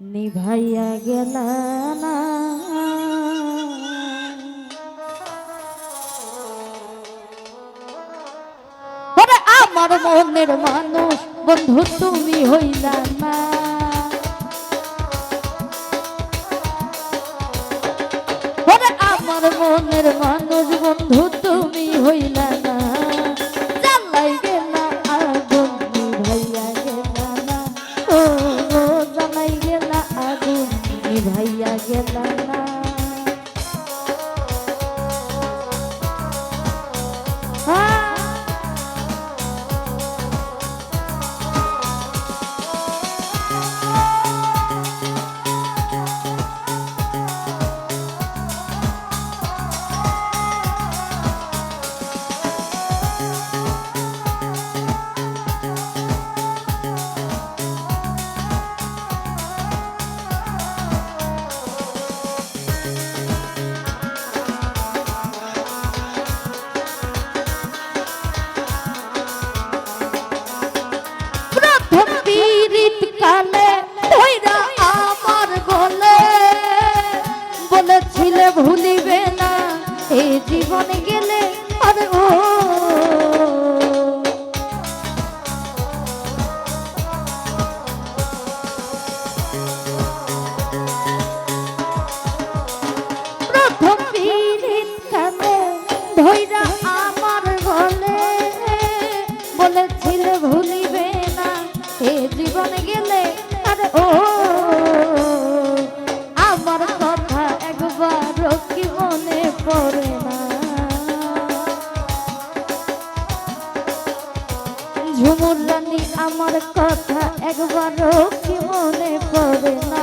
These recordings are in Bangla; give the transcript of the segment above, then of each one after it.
নিভাইয়া গেল আমার মনের মানুষ বন্ধু তুমি হইলা না। মনের মানুষ বন্ধু তুমি হইলা নিভাইয়া গেলা না গেলে, আরে ও, আমার কথা একবার কি মনে পড়ে না? ঝুমুর রানী, আমার কথা একবার কি মনে পড়ে না?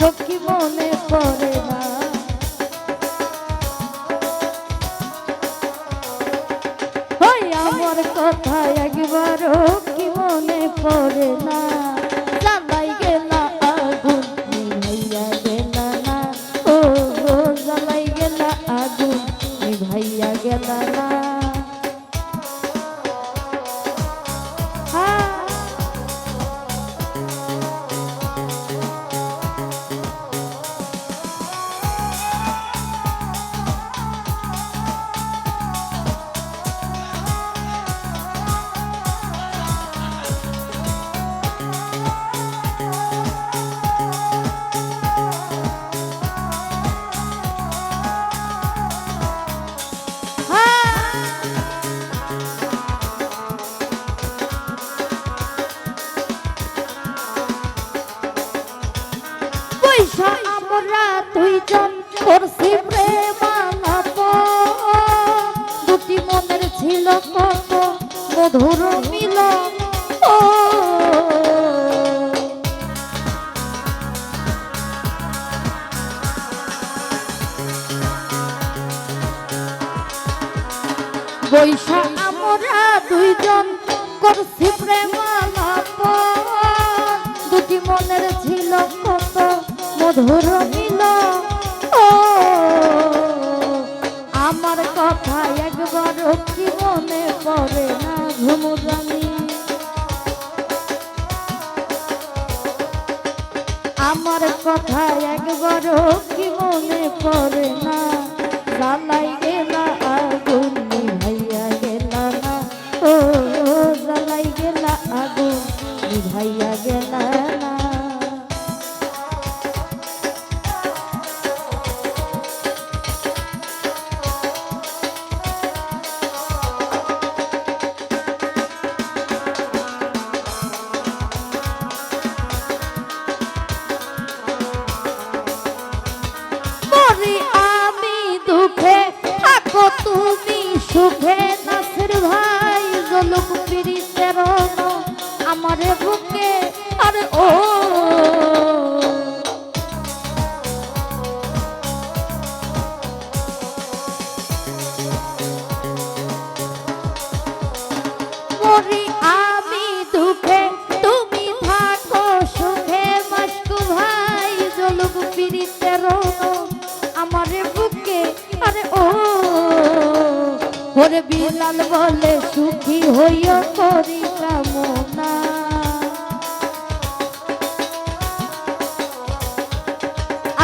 একবার মনে পড়ে না। ওই আমার কথা একবারও কি মনে পড়ে না? পয়সা আমরা দুইজন করছি প্রেমালাপ দুটি মনের ছিল কত মধুর মিল ও। বৈশা, আমরা দুইজন করছি প্রেমালাপ দুটি মনের ছিল কত মধুর মিল আমার কথা একবার কি মনে পড়ে না ঝুমুরানি আমার কথা একবারও কি মনে পড়ে না? জ্বালাই গেলা আগুন, নিভাইয়া গেলা না। ও জ্বালাই গেলা আগুন, নিভাইয়া গেলা আমারে বুকে আরে ও। বিলাল বলে সুখী হইয়া করি।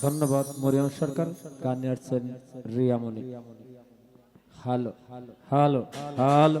ধন্যবাদ মরিয়াম সরকার। গান আসছেন রিয়ামণি হ্যালো হ্যালো হ্যালো